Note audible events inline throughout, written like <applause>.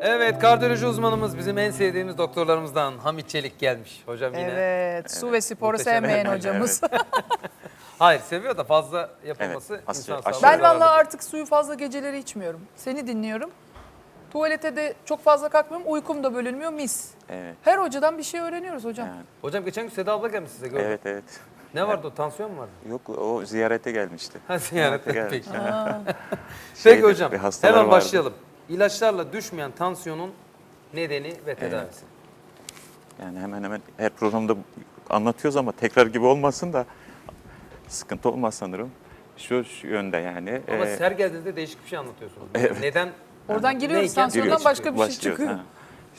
Evet kardiyoloji uzmanımız bizim en sevdiğimiz doktorlarımızdan Hamit Çelik gelmiş. Hocam yine. Evet, su ve sporu Muhteşem. sevmeyen hocamız. <laughs> Hayır seviyor da fazla yapılması Evet, aşırı- insan aşırı- sağlığına ben zararlı. vallahi artık suyu fazla geceleri içmiyorum. Seni dinliyorum. Tuvalete de çok fazla kalkmıyorum. Uykum da bölünmüyor mis. Evet. Her hocadan bir şey öğreniyoruz hocam. Yani, Hocam geçen gün Seda abla gelmiş size gördüm. evet evet. Ne vardı o tansiyon mu vardı? Yok o ziyarete gelmişti. Ha ziyarete Ziyarete peki. gelmiş. <laughs> Peki Şeyde, hocam bir hastalar hemen vardı. başlayalım. İlaçlarla düşmeyen tansiyonun nedeni ve tedavisi. Yani hemen hemen her programda anlatıyoruz ama tekrar gibi olmasın da sıkıntı olmaz sanırım. Şu, şu yönde yani. Ama e, ser geldiğinizde değişik bir şey anlatıyorsunuz. <laughs> Evet. Neden? Oradan giriyoruz Neyken tansiyondan giriyor, başka bir şey başlıyoruz, çıkıyor. ha.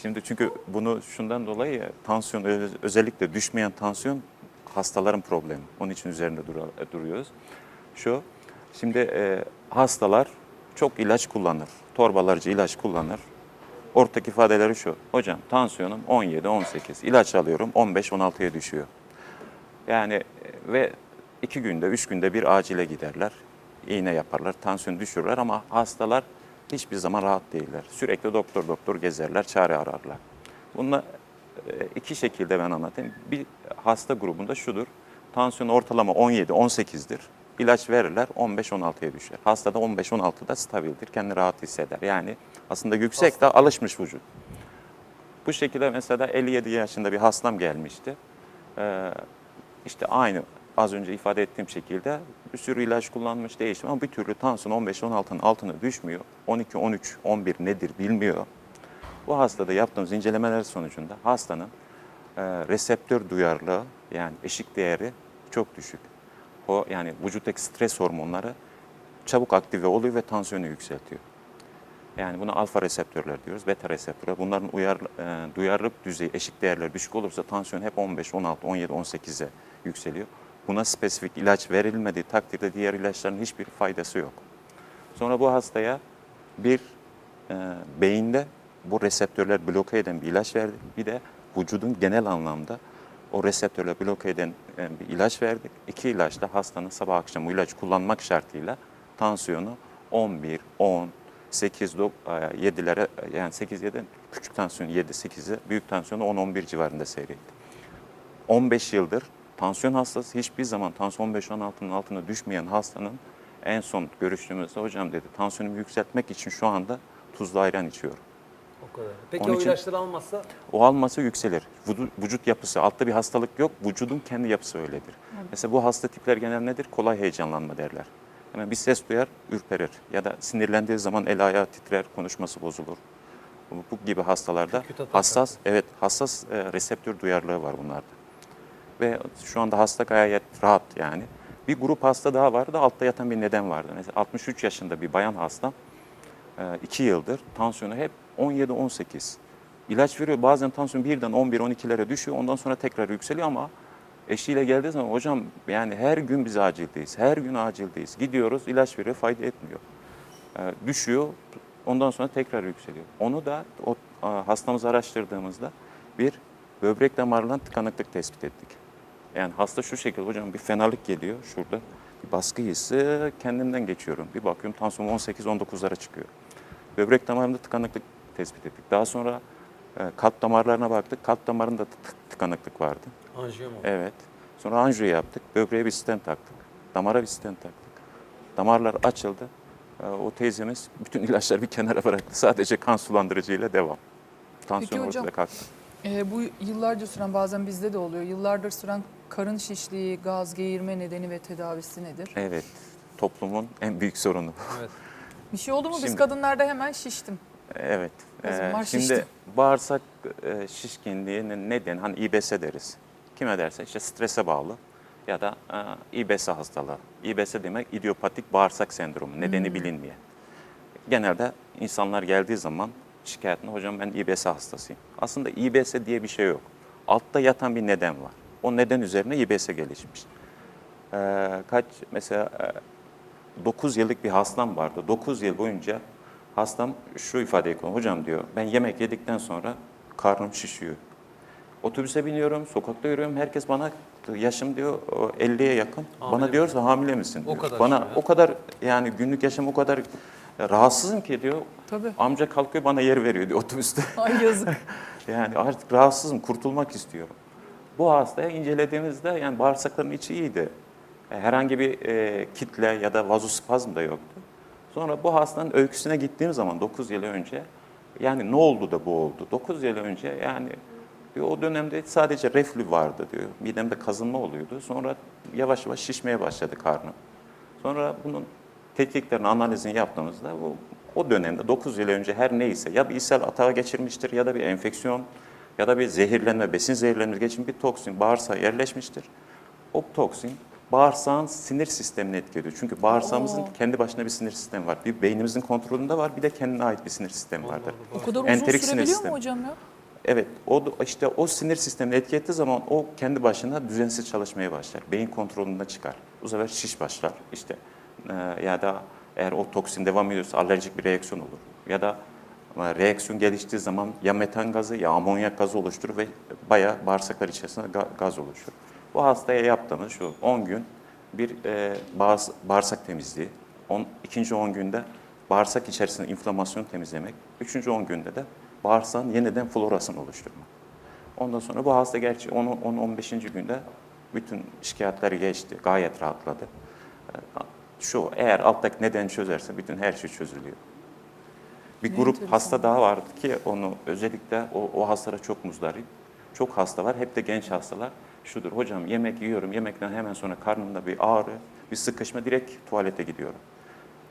Şimdi çünkü bunu şundan dolayı tansiyon öz- özellikle düşmeyen tansiyon hastaların problemi. Onun için üzerinde dura- duruyoruz. Şu şimdi e, hastalar çok ilaç kullanır. Torbalarca ilaç kullanır. Ortak ifadeleri şu. Hocam tansiyonum 17 18. ilaç alıyorum 15 16'ya düşüyor. Yani e, ve iki günde, üç günde bir acile giderler. iğne yaparlar, tansiyon düşürürler ama hastalar hiçbir zaman rahat değiller. Sürekli doktor doktor gezerler, çare ararlar. Bununla e, iki şekilde ben anlatayım. Bir hasta grubunda şudur. Tansiyon ortalama 17-18'dir. İlaç verirler 15-16'ya düşer. Hasta da 15-16'da stabildir. Kendini rahat hisseder. Yani aslında yüksek de alışmış vücut. Bu şekilde mesela 57 yaşında bir hastam gelmişti. Ee, işte aynı az önce ifade ettiğim şekilde bir sürü ilaç kullanmış değişim ama bir türlü tansiyon 15-16'nın altına düşmüyor. 12, 13, 11 nedir bilmiyor. Bu hastada yaptığımız incelemeler sonucunda hastanın e, reseptör duyarlılığı yani eşik değeri çok düşük. O yani vücuttaki stres hormonları çabuk aktive oluyor ve tansiyonu yükseltiyor. Yani buna alfa reseptörler diyoruz, beta reseptörler. Bunların uyar, e, duyarlılık düzeyi, eşik değerleri düşük olursa tansiyon hep 15, 16, 17, 18'e yükseliyor. Buna spesifik ilaç verilmediği takdirde diğer ilaçların hiçbir faydası yok. Sonra bu hastaya bir e, beyinde bu reseptörler bloke eden bir ilaç verdik. Bir de vücudun genel anlamda o reseptörler bloke eden e, bir ilaç verdik. İki ilaçla hastanın sabah akşam bu ilacı kullanmak şartıyla tansiyonu 11, 10, 8, 7'lere yani 8, 7 küçük tansiyon 7, 8'e büyük tansiyonu 10, 11 civarında seyretti. 15 yıldır tansiyon hastası hiçbir zaman tansiyon 15-16'nın altına düşmeyen hastanın en son görüştüğümüzde hocam dedi tansiyonumu yükseltmek için şu anda tuzlu ayran içiyorum. O kadar. Peki Onun o için- ilaçları almazsa O alması yükselir. Vücut, vücut yapısı, altta bir hastalık yok. Vücudun kendi yapısı öyledir. Mesela bu hasta tipler genel nedir? Kolay heyecanlanma derler. Hemen bir ses duyar, ürperir. Ya da sinirlendiği zaman el ayağı titrer, konuşması bozulur. Bu, bu gibi hastalarda Küt hassas, evet hassas e, reseptör duyarlılığı var bunlarda. Ve şu anda hasta gayet rahat yani. Bir grup hasta daha vardı, altta yatan bir neden vardı. Mesela 63 yaşında bir bayan hasta, 2 yıldır tansiyonu hep 17-18. İlaç veriyor bazen tansiyon birden 11-12'lere düşüyor ondan sonra tekrar yükseliyor ama eşiyle geldiği zaman hocam yani her gün biz acildeyiz, her gün acildeyiz. Gidiyoruz ilaç veriyor fayda etmiyor. Ee, düşüyor ondan sonra tekrar yükseliyor. Onu da o a, hastamızı araştırdığımızda bir böbrek damarından tıkanıklık tespit ettik. Yani hasta şu şekilde hocam bir fenalık geliyor şurada bir baskı hissi kendimden geçiyorum. Bir bakıyorum tansiyon 18-19'lara çıkıyor. Böbrek damarında tıkanıklık tespit ettik. Daha sonra e, kalp damarlarına baktık. Kalp damarında tık- tıkanıklık vardı. anjiyo mu? Evet. Sonra anjiyo yaptık. Böbreğe bir stent taktık. Damara bir stent taktık. Damarlar açıldı. E, O teyzemiz bütün ilaçları bir kenara bıraktı. Sadece kan sulandırıcıyla devam. Tansiyon hocam, ortada kalktı. Ee, bu yıllarca süren bazen bizde de oluyor. Yıllardır süren karın şişliği, gaz, geğirme nedeni ve tedavisi nedir? Evet. Toplumun en büyük sorunu. Evet. Bir şey oldu mu biz Şimdi- kadınlarda hemen şiştim. Evet. Ee, var, şimdi şiştim. bağırsak e, şişkinliğinin nedeni hani İBS deriz. Kime derse işte strese bağlı ya da e, İBS hastalığı. İBS demek idiopatik bağırsak sendromu. Nedeni Hmm. bilinmeyen. Genelde insanlar geldiği zaman şikayetinde hocam ben İBS hastasıyım. Aslında İBS diye bir şey yok. Altta yatan bir neden var. O neden üzerine İBS gelişmiş. Ee, kaç mesela e, 9 yıllık bir hastam vardı. 9 yıl boyunca hastam şu ifadeyi kullanıyor. Hocam diyor ben yemek yedikten sonra karnım şişiyor. Otobüse biniyorum, sokakta yürüyorum. Herkes bana yaşım diyor o 50'ye yakın. Hamile bana diyorsa hamile misin? O diyor. kadar Bana şey o kadar yani günlük yaşam o kadar rahatsızım ki diyor. Tabii. Amca kalkıyor bana yer veriyor diyor otobüste. <laughs> Ay yazık. <laughs> Yani artık rahatsızım, kurtulmak istiyorum. Bu hastaya incelediğimizde yani bağırsakların içi iyiydi. Herhangi bir e, kitle ya da vazospazm da yoktu. Sonra bu hastanın öyküsüne gittiğim zaman 9 yıl önce yani ne oldu da bu oldu? 9 yıl önce yani diyor, o dönemde sadece reflü vardı diyor. Midemde kazınma oluyordu. Sonra yavaş yavaş şişmeye başladı karnım. Sonra bunun tetkiklerini, analizini yaptığımızda bu o dönemde 9 yıl önce her neyse ya bir ishal atağı geçirmiştir ya da bir enfeksiyon ya da bir zehirlenme, besin zehirlenmesi geçin bir toksin bağırsağa yerleşmiştir. O toksin bağırsağın sinir sistemini etkiliyor. Çünkü bağırsağımızın Oo. kendi başına bir sinir sistemi var. Bir beynimizin kontrolünde var, bir de kendine ait bir sinir sistemi vardır. O kadar uzun Enterik sinir sürebiliyor sistemi. mu hocam ya? Evet, o da- işte o sinir sistemini etki ettiği zaman o kendi başına düzensiz çalışmaya başlar. Beyin kontrolünde çıkar. Bu sefer şiş başlar. İşte e, ya da eğer o toksin devam ediyorsa alerjik bir reaksiyon olur. Ya da e, reaksiyon geliştiği zaman ya metan gazı ya amonyak gazı oluşturur ve bayağı bağırsaklar içerisinde ga- gaz oluşur. Bu hastaya yaptığımız şu 10 gün bir e, bağırs- bağırsak temizliği, on, ikinci 10 günde bağırsak içerisinde inflamasyonu temizlemek, üçüncü 10 günde de bağırsağın yeniden florasını oluşturmak. Ondan sonra bu hasta gerçi 10-15. günde bütün şikayetleri geçti, gayet rahatladı. Ee, Şu, eğer alttaki neden çözerse bütün her şey çözülüyor. Bir Ne grup enteresan. hasta daha vardı ki onu özellikle o, o hastalara çok muzdarip. Çok hasta var, hep de genç hastalar. Şudur, hocam yemek yiyorum, yemekten hemen sonra karnımda bir ağrı, bir sıkışma, direkt tuvalete gidiyorum.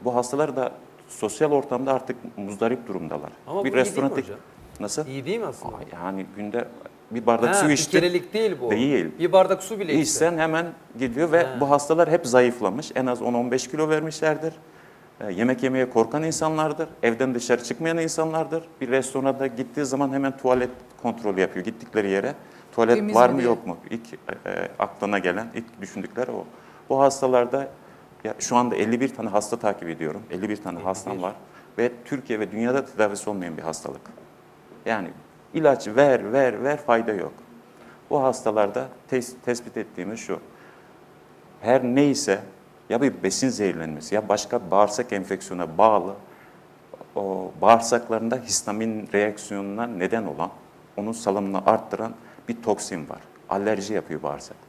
Bu hastalar da sosyal ortamda artık muzdarip durumdalar. Ama bir bu iyi değil mi restoranda- hocam? Nasıl? İyi değil mi aslında? Yani günde bir bardak Ha, su bir içtin. kerelik değil bu. Değil. Bir bardak su bile içse. İçsen hemen gidiyor ve He. bu hastalar hep zayıflamış. En az 10-15 kilo vermişlerdir. Ee, yemek yemeye korkan insanlardır. Evden dışarı çıkmayan insanlardır. Bir restoranda gittiği zaman hemen tuvalet kontrolü yapıyor gittikleri yere. Tuvalet Temiz var mi mı diye. yok mu? İlk e, aklına gelen, ilk düşündükleri o. Bu hastalarda ya şu anda 51 tane hasta takip ediyorum. 51 tane hastam 51. var. Ve Türkiye ve dünyada tedavisi olmayan bir hastalık. Yani ilaç ver, ver, ver fayda yok. Bu hastalarda tes- tespit ettiğimiz şu. Her neyse ya bir besin zehirlenmesi ya başka bağırsak enfeksiyona bağlı o bağırsaklarında histamin reaksiyonuna neden olan, onun salımını arttıran bir toksin var. Alerji yapıyor bağırsaklar.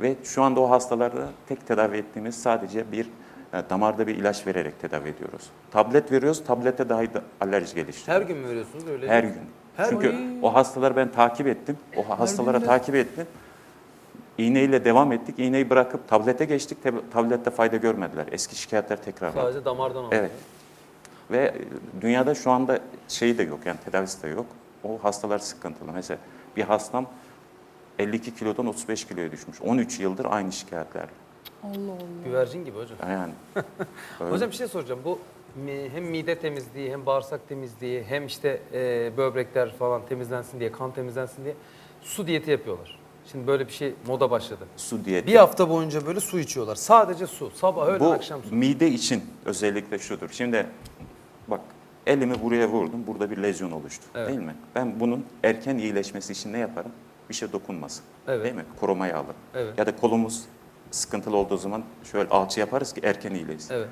Ve şu anda o hastalarda tek tedavi ettiğimiz sadece bir e, damarda bir ilaç vererek tedavi ediyoruz. Tablet veriyoruz, tablette dahi da alerji geliştiriyor. Her gün mü veriyorsunuz öyle? Her gün. Her Çünkü gün. o hastaları ben takip ettim. O hastalara takip ettim. İğneyle devam ettik. İğneyi bırakıp tablete geçtik. Tab- Tablette fayda görmediler. Eski şikayetler tekrar Sadece damardan alıyor. Evet. Ve e, dünyada şu anda şeyi de yok yani tedavisi de yok. O hastalar sıkıntılı. Mesela bir hastam 52 kilodan 35 kiloya düşmüş. 13 yıldır aynı şikayetlerle. Allah Allah. Güvercin gibi hocam. Yani öyle. <laughs> Hocam bir şey soracağım. Bu mi- hem mide temizliği hem bağırsak temizliği hem işte e, böbrekler falan temizlensin diye, kan temizlensin diye su diyeti yapıyorlar. Şimdi böyle bir şey moda başladı. su diyeti. Bir hafta boyunca böyle su içiyorlar. Sadece su. Sabah, öğlen, Bu akşam su. mide için özellikle şudur. Şimdi elimi buraya vurdum. Burada bir lezyon oluştu. Evet. Değil mi? Ben bunun erken iyileşmesi için ne yaparım? Bir şey dokunmasın. Evet. Değil mi? Korumayı alırım. Evet. Ya da kolumuz sıkıntılı olduğu zaman şöyle alçı yaparız ki erken iyileşsin. Evet.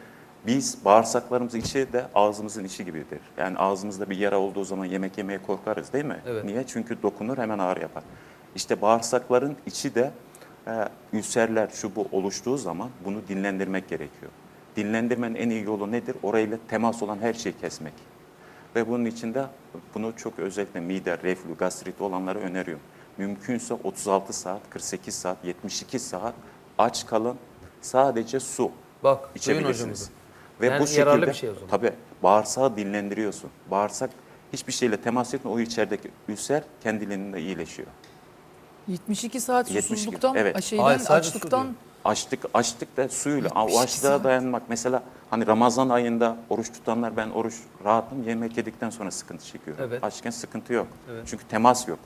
Biz bağırsaklarımızın içi de ağzımızın içi gibidir. Yani ağzımızda bir yara olduğu zaman yemek yemeye korkarız değil mi? Evet. Niye? Çünkü dokunur hemen ağrı yapar. İşte bağırsakların içi de e, ülserler şu bu oluştuğu zaman bunu dinlendirmek gerekiyor. Dinlendirmenin en iyi yolu nedir? Orayla temas olan her şeyi kesmek. Ve bunun için de bunu çok özellikle mide, reflü, gastrit olanlara öneriyorum. Mümkünse 36 saat, 48 saat, 72 saat aç kalın. Sadece su Bak, içebilirsiniz. Ve Yani bu şekilde yararlı bir şey o zaman. tabii bağırsağı dinlendiriyorsun. Bağırsak hiçbir şeyle temas etme o içerideki ülser kendiliğinden iyileşiyor. 72 saat 72, susuzluktan, evet. şeyden, Hayır, açlıktan. Açlık, açlık da suyla, o 72 açlığa dayanmak. Mesela hani Ramazan ayında oruç tutanlar ben oruç rahatım, yemek yedikten sonra sıkıntı çekiyorum. Evet. Açken sıkıntı yok. Evet. Çünkü temas yok.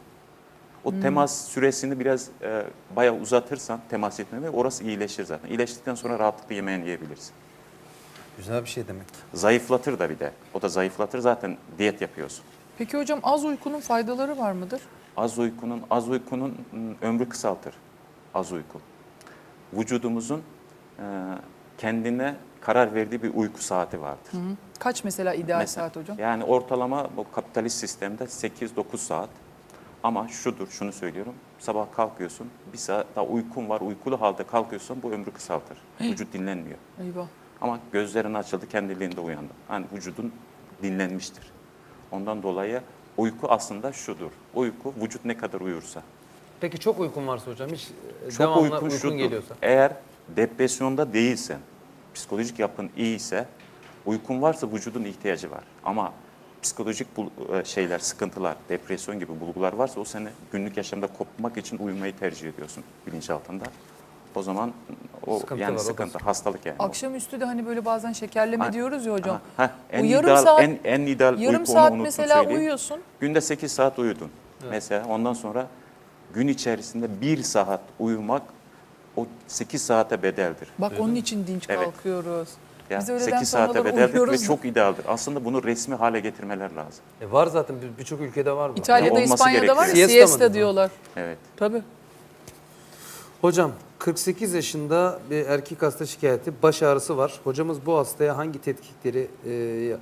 O Hmm. temas süresini biraz e, bayağı uzatırsan temas etmemi orası iyileşir zaten. İyileştikten sonra rahatlıkla yemeğini yiyebilirsin. Güzel bir şey demek. Zayıflatır da bir de. O da zayıflatır zaten diyet yapıyorsun. Peki hocam az uykunun faydaları var mıdır? Az uykunun az uykunun ım, ömrü kısaltır. Az uyku. Vücudumuzun e, kendine karar verdiği bir uyku saati vardır. Kaç mesela ideal Mesela, saat hocam? Yani ortalama bu kapitalist sistemde 8-9 saat. Ama şudur, şunu söylüyorum. Sabah kalkıyorsun, bir saat daha uykun var, uykulu halde kalkıyorsun, bu ömrü kısaltır. Vücut dinlenmiyor. Eyvah. Ama gözlerin açıldı, kendiliğinde uyandın. Yani vücudun dinlenmiştir. Ondan dolayı uyku aslında şudur. Uyku, vücut ne kadar uyursa. Peki çok uykun varsa hocam hiç e, Çok devamlı uykun uykun, şudur. geliyorsa. Eğer depresyonda değilsen, psikolojik yapın iyiyse, uykun varsa vücudun ihtiyacı var. Ama psikolojik bul- e, şeyler, sıkıntılar, depresyon gibi bulgular varsa o seni günlük yaşamda kopmak için uyumayı tercih ediyorsun bilinçaltında. O zaman o Sıkıntı yani var, sıkıntı, sıkıntı. hastalık yani. Akşamüstü de hani böyle bazen şekerleme Ha, diyoruz ya hocam. Heh, en O yarım ideal, saat- en, en ideal Yarım uyku saat onu unuttum mesela söyleyeyim. uyuyorsun. Günde 8 saat uyudun. Mesela ondan sonra gün içerisinde 1 saat uyumak o 8 saate bedeldir. Bak onun için dinç Evet. kalkıyoruz. Ya Biz öğleden 8 saate sonraları bedeldir ve uyuyoruz çok idealdir. Aslında bunu resmi hale getirmeler lazım. E var zaten bir- birçok ülkede var bu. İtalya'da, olması İspanya'da var ya gerekiyor. siesta, Siesta mı diyorlar. Evet. Tabii. Hocam 48 yaşında bir erkek hasta şikayeti baş ağrısı var. Hocamız bu hastaya hangi tetkikleri e,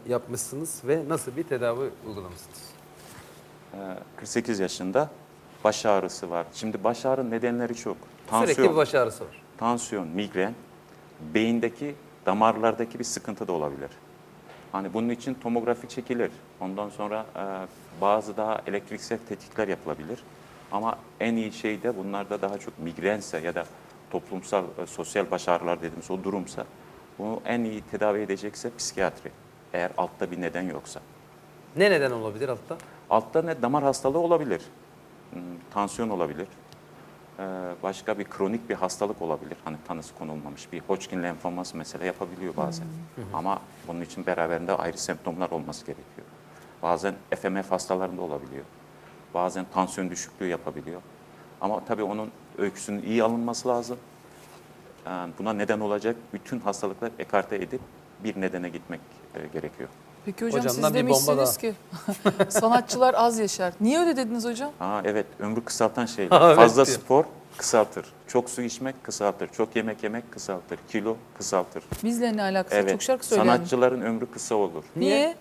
yapmışsınız ve nasıl bir tedavi uygulamışsınız? Ee, 48 yaşında baş ağrısı var. Şimdi baş ağrı nedenleri çok. Tansiyon, Sürekli bir baş ağrısı var. tansiyon, migren, beyindeki damarlardaki bir sıkıntı da olabilir. Hani bunun için tomografi çekilir. Ondan sonra e, bazı daha elektriksel tetkikler yapılabilir. Ama en iyi şey de bunlarda daha çok migrense ya da toplumsal, e, sosyal baş ağrılar dediğimiz o durumsa bunu en iyi tedavi edecekse psikiyatri. Eğer altta bir neden yoksa. Ne neden olabilir altta? Altta ne damar hastalığı olabilir, tansiyon olabilir, Ee, başka bir kronik bir hastalık olabilir. Hani tanısı konulmamış bir Hodgkin lenfoması mesela yapabiliyor bazen. Ama bunun için beraberinde ayrı semptomlar olması gerekiyor. Bazen FMF hastalarında olabiliyor. Bazen tansiyon düşüklüğü yapabiliyor. Ama tabii onun öyküsünün iyi alınması lazım. Yani buna neden olacak bütün hastalıklar ekarte edip bir nedene gitmek e, gerekiyor. Peki hocam Hocamdan siz demişsiniz ki <laughs> sanatçılar az yaşar. Niye öyle dediniz hocam? Aa, evet, ömrü kısaltan şeyler. <laughs> Evet Fazla diyor. spor kısaltır. Çok su içmek kısaltır. Çok yemek yemek kısaltır. Kilo kısaltır. Bizle ne alakası? var? Evet, Çok şarkı söyleyen. sanatçıların ömrü kısa olur. Niye?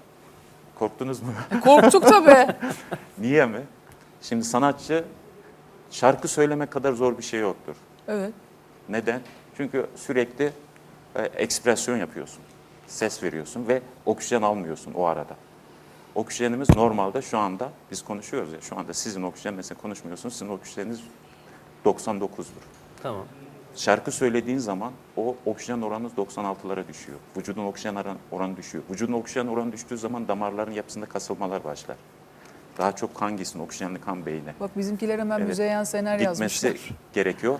Korktunuz mu? Korktuk tabii. <laughs> Niye mi? Şimdi sanatçı şarkı söylemek kadar zor bir şey yoktur. Evet. Neden? Çünkü sürekli e, ekspresyon yapıyorsun. Ses veriyorsun ve oksijen almıyorsun o arada. Oksijenimiz normalde şu anda biz konuşuyoruz ya şu anda sizin oksijen mesela konuşmuyorsunuz sizin oksijeniniz 99'dur. Tamam. Şarkı söylediğin zaman o oksijen oranınız 96'lara düşüyor. Vücudun oksijen oran- oranı düşüyor. Vücudun oksijen oranı düştüğü zaman damarların yapısında kasılmalar başlar. Daha çok kan gitsin, oksijenli kan beyine Bak bizimkiler hemen Evet. Müzeyyen Sener gitmesi yazmışlar. gerekiyor.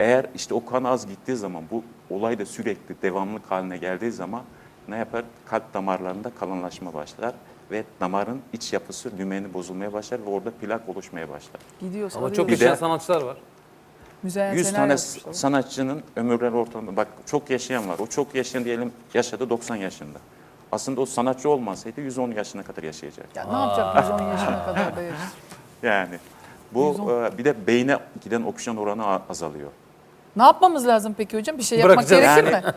Eğer işte o kan az gittiği zaman bu olay da sürekli devamlılık haline geldiği zaman ne yapar? Kalp damarlarında kalınlaşma başlar ve damarın iç yapısı dümeni bozulmaya başlar ve orada plak oluşmaya başlar. Gidiyor Ama çok yaşayan de- sanatçılar var. Müzeyyen 100 Sener tane sanatçının ömürleri ortalama, bak çok yaşayan var. O çok yaşayan diyelim yaşadı 90 yaşında. Aslında o sanatçı olmasaydı 110 yaşına kadar yaşayacak. Ya ne yapacak 110 yaşına kadar da? <laughs> Yani bu 110. e, bir de beyne giden oksijen oranı azalıyor. Ne yapmamız lazım peki hocam? Bir şey yapmak Bırakacağız. gerekir Yani- mi?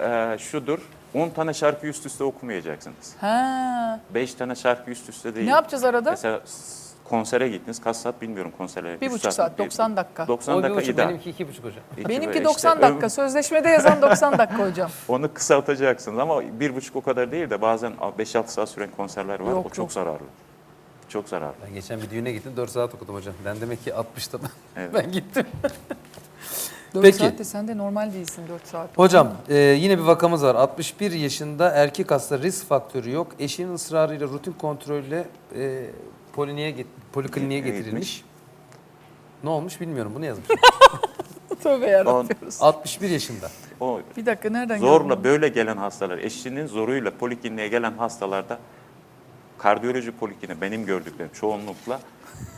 <laughs> E, şudur, 10 tane şarkı üst üste okumayacaksınız. Ha. 5 tane şarkı üst üste değil. Ne yapacağız arada? Mesela konsere gittiniz. Kaç saat bilmiyorum konsere. Bir buçuk saat, 90 dakika. 90 o bir dakika buçuk, ideal. benimki iki buçuk hocam. İki Benimki böyle 90 işte dakika. Sözleşmede yazan 90 dakika hocam. <laughs> Onu kısaltacaksınız ama bir buçuk o kadar değil de bazen 5-6 saat süren konserler var. Yok, o çok yok. zararlı. Çok zararlı. Ben geçen bir düğüne gittim 4 saat okudum hocam. Ben demek ki 60'ta ben, Evet. <laughs> ben gittim. 4 Peki. saat de sen de normal değilsin 4 saat. Hocam e, yine bir vakamız var. 61 yaşında erkek hasta risk faktörü yok. Eşinin ısrarıyla rutin kontrolle e, poliniğe get- polikliniğe getirilmiş. Ne olmuş bilmiyorum bunu yazmış. <laughs> Tövbe yaratıyoruz. 61 yaşında. O Bir dakika nereden zorla geldin? böyle gelen hastalar, eşinin zoruyla polikliniğe gelen hastalarda kardiyoloji polikliniği benim gördüklerim çoğunlukla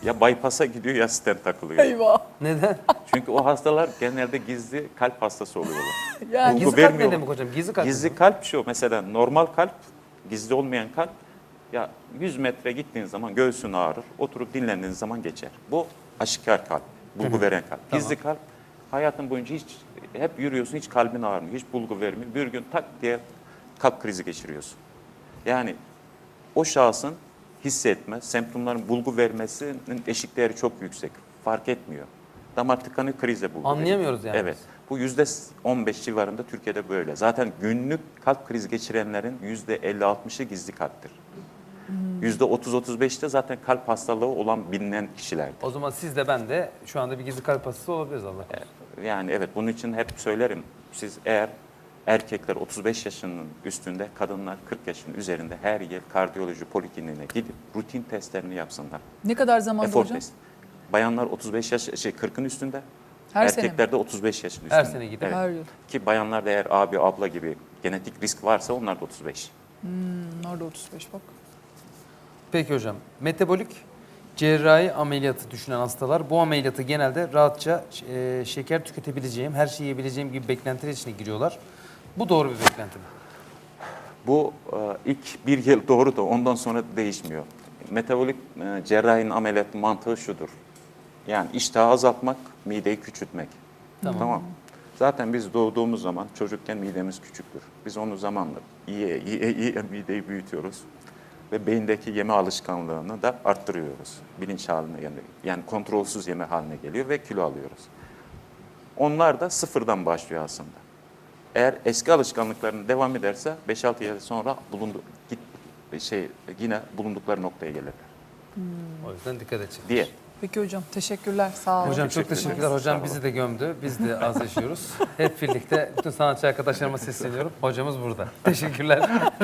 ya bypass'a gidiyor ya stent takılıyor. Eyvah. Neden? Çünkü o hastalar genelde gizli kalp hastası oluyorlar. <laughs> Yani Bulgu Gizli kalp ne vermiyor. demek hocam? Gizli kalp. Gizli mi? kalp şu mesela normal kalp, gizli olmayan kalp ya 100 metre gittiğin zaman göğsün ağrır, oturup dinlendiğin zaman geçer. Bu aşikar kalp, bulgu veren kalp. Gizli kalp Hayatın boyunca hiç hep yürüyorsun, hiç kalbin ağrımıyor, hiç bulgu vermiyor. Bir gün tak diye kalp krizi geçiriyorsun. Yani o şahsın hissetme, semptomların bulgu vermesinin eşik değeri çok yüksek. Fark etmiyor. Damar tıkanıyor, krize bulgu. Anlayamıyoruz yani Evet. Bu yüzde 15 civarında Türkiye'de böyle. Zaten günlük kalp krizi geçirenlerin yüzde 50-60'ı gizli kalptir. Yüzde 30-35'te zaten kalp hastalığı olan bilinen kişilerdir. O zaman siz de ben de şu anda bir gizli kalp hastası olabiliriz Allah korusun. Yani evet bunun için hep söylerim. Siz eğer erkekler 35 yaşının üstünde, kadınlar 40 yaşın üzerinde her yıl kardiyoloji polikliniğine gidip rutin testlerini yapsınlar. Ne kadar zamanda Efor hocam? test. Bayanlar 35 yaş şey 40'ın üstünde, Her sene mi? erkekler de 35 yaşın üstünde. Her sene gidip- Evet. Her yıl. Ki bayanlar da eğer abi abla gibi genetik risk varsa onlar da 35. Hmm, orada 35 bak. Peki hocam, metabolik cerrahi ameliyatı düşünen hastalar bu ameliyatı genelde rahatça e, şeker tüketebileceğim, her şeyi yiyebileceğim gibi beklentiler içine giriyorlar. Bu doğru bir beklenti mi? Bu e, ilk bir yıl doğru da ondan sonra değişmiyor. Metabolik e, cerrahinin ameliyat mantığı şudur. Yani iştahı azaltmak, mideyi küçültmek. Tamam. Zaten biz doğduğumuz zaman çocukken midemiz küçüktür. Biz onu zamanla yiye yiye yiye mideyi büyütüyoruz. Ve beyindeki yeme alışkanlığını da arttırıyoruz. Bilinç haline yani, yani kontrolsüz yeme haline geliyor ve kilo alıyoruz. Onlar da sıfırdan başlıyor aslında. Eğer eski alışkanlıklarını devam ederse 5-6 yıl sonra bulundu, git, şey, yine bulundukları noktaya gelirler O yüzden dikkat edeceğiz. diye. Peki hocam teşekkürler. Sağ olun. Hocam çok Teşekkür teşekkürler. Hocam bizi de gömdü. Biz de az yaşıyoruz. Hep birlikte bütün sanatçı arkadaşlarıma sesleniyorum. Hocamız burada. Teşekkürler. <laughs>